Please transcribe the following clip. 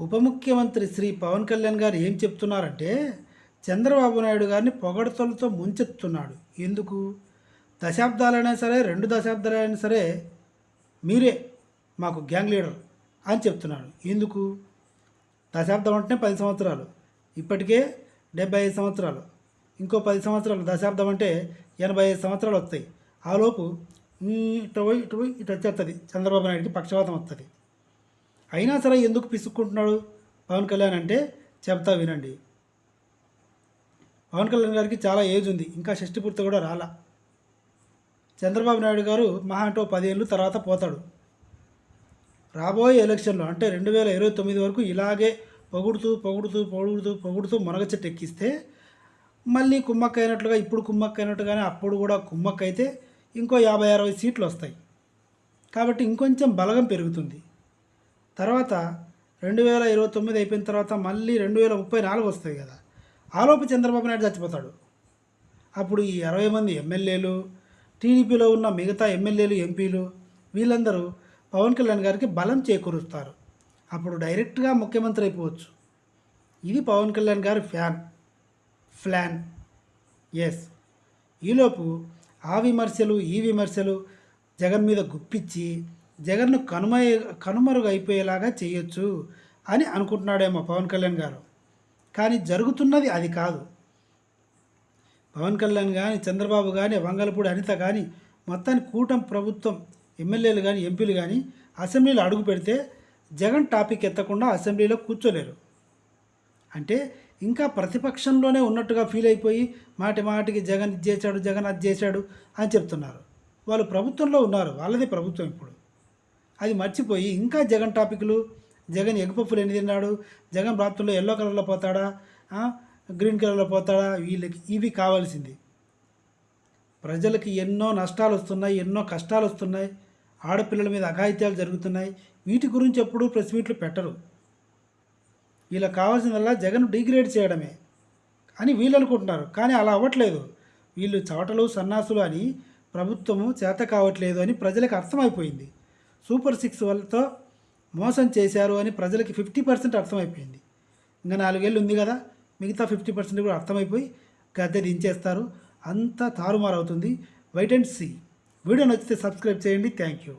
ఉప ముఖ్యమంత్రి శ్రీ పవన్ కళ్యాణ్ గారు ఏం చెప్తున్నారంటే చంద్రబాబు నాయుడు గారిని పొగడతలతో ముంచెత్తున్నాడు ఎందుకు? దశాబ్దాలైనా సరే రెండు దశాబ్దాలైనా సరే మీరే మాకు గ్యాంగ్ లీడర్ అని చెప్తున్నాడు ఎందుకు? దశాబ్దం అంటేనే పది సంవత్సరాలు. ఇప్పటికే డెబ్బై ఐదు సంవత్సరాలు. ఇంకో పది సంవత్సరాలు దశాబ్దం అంటే ఎనభై ఐదు సంవత్సరాలు వస్తాయి. ఆలోపు ఇటు ఇటు ఇటు వచ్చేస్తుంది చంద్రబాబు నాయుడికి పక్షవాతం వస్తుంది అయినా సరే ఎందుకు పిసుక్కుంటున్నాడు? పవన్ కళ్యాణ్ అంటే చెప్తా వినండి. పవన్ కళ్యాణ్ గారికి చాలా ఏజ్ ఉంది. ఇంకా షష్టి పూర్తి కూడా రాలా. చంద్రబాబు నాయుడు గారు మహా అంటే పదేళ్ళు తర్వాత పోతాడు. రాబోయే ఎలక్షన్లో అంటే రెండు వేల ఇరవై తొమ్మిది వరకు ఇలాగే పొగుడుతూ పొగుడుతూ పొగుడుతూ పొగుడుతూ మునగ చెట్టు ఎక్కిస్తే మళ్ళీ కుమ్మక్క అయినట్లుగా ఇప్పుడు కుమ్మక్క అయినట్టుగానే అప్పుడు కూడా కుమ్మక్క అయితే ఇంకో యాభై అరవై సీట్లు వస్తాయి. కాబట్టి ఇంకొంచెం బలగం పెరుగుతుంది. తర్వాత రెండు వేల ఇరవై తొమ్మిది అయిపోయిన తర్వాత మళ్ళీ రెండు వేల ముప్పై నాలుగు వస్తాయి కదా. ఆలోపు చంద్రబాబు నాయుడు చచ్చిపోతాడు. అప్పుడు ఈ అరవై మంది ఎమ్మెల్యేలు టీడీపీలో ఉన్న మిగతా ఎమ్మెల్యేలు ఎంపీలు వీళ్ళందరూ పవన్ కళ్యాణ్ గారికి బలం చేకూరుస్తారు. అప్పుడు డైరెక్ట్గా ముఖ్యమంత్రి అయిపోవచ్చు. ఇది పవన్ కళ్యాణ్ గారి ఫ్యాన్. ఫ్లాన్. ఎస్. ఈలోపు ఆ విమర్శలు ఈ విమర్శలు జగన్ మీద గుప్పించి జగన్ను కనుమ కనుమరుగు అయిపోయేలాగా చేయొచ్చు అని అనుకుంటున్నాడేమో పవన్ కళ్యాణ్ గారు. కానీ జరుగుతున్నది అది కాదు. పవన్ కళ్యాణ్ కానీ చంద్రబాబు కానీ వంగలపూడి అనిత కానీ మొత్తాన్ని కూటమి ప్రభుత్వం ఎమ్మెల్యేలు కానీ ఎంపీలు కానీ అసెంబ్లీలో అడుగు పెడితే జగన్ టాపిక్ ఎత్తకుండా అసెంబ్లీలో కూర్చోలేరు. అంటే ఇంకా ప్రతిపక్షంలోనే ఉన్నట్టుగా ఫీల్ అయిపోయి మాటి మాటికి జగన్ ఇది చేశాడు జగన్ అది చేశాడు అని చెప్తున్నారు. వాళ్ళు ప్రభుత్వంలో ఉన్నారు వాళ్ళది ప్రభుత్వం ఇప్పుడు. అది మర్చిపోయి ఇంకా జగన్ టాపిక్లు జగన్ ఎగ్గుపప్పులు ఎన్ని తిన్నాడు జగన్ రాత్రుల్లో ఎల్లో కలర్లో పోతాడా గ్రీన్ కలర్లో పోతాడా వీళ్ళకి ఇవి కావాల్సింది. ప్రజలకి ఎన్నో నష్టాలు వస్తున్నాయి ఎన్నో కష్టాలు వస్తున్నాయి ఆడపిల్లల మీద అఘాయిత్యాలు జరుగుతున్నాయి వీటి గురించి ఎప్పుడూ ప్రెస్ మీట్లు పెట్టరు. వీళ్ళకి కావాల్సిందల్లా జగన్ డిగ్రేడ్ చేయడమే అని వీళ్ళు అనుకుంటున్నారు కానీ అలా అవ్వట్లేదు. వీళ్ళు చవటలు సన్నాసులు అని ప్రభుత్వము చేత కావట్లేదు అని ప్రజలకు అర్థమైపోయింది. సూపర్ సిక్స్ వాళ్ళతో మోసం చేశారు అని ప్రజలకి ఫిఫ్టీ పర్సెంట్ అర్థమైపోయింది. ఇంకా నాలుగేళ్ళు ఉంది కదా మిగతా ఫిఫ్టీ పర్సెంట్ కూడా అర్థమైపోయి గద్దె దించేస్తారు. అంతా తారుమారు అవుతుంది వైట్ అండ్ సీ. వీడియో నచ్చితే సబ్స్క్రైబ్ చేయండి. Thank you.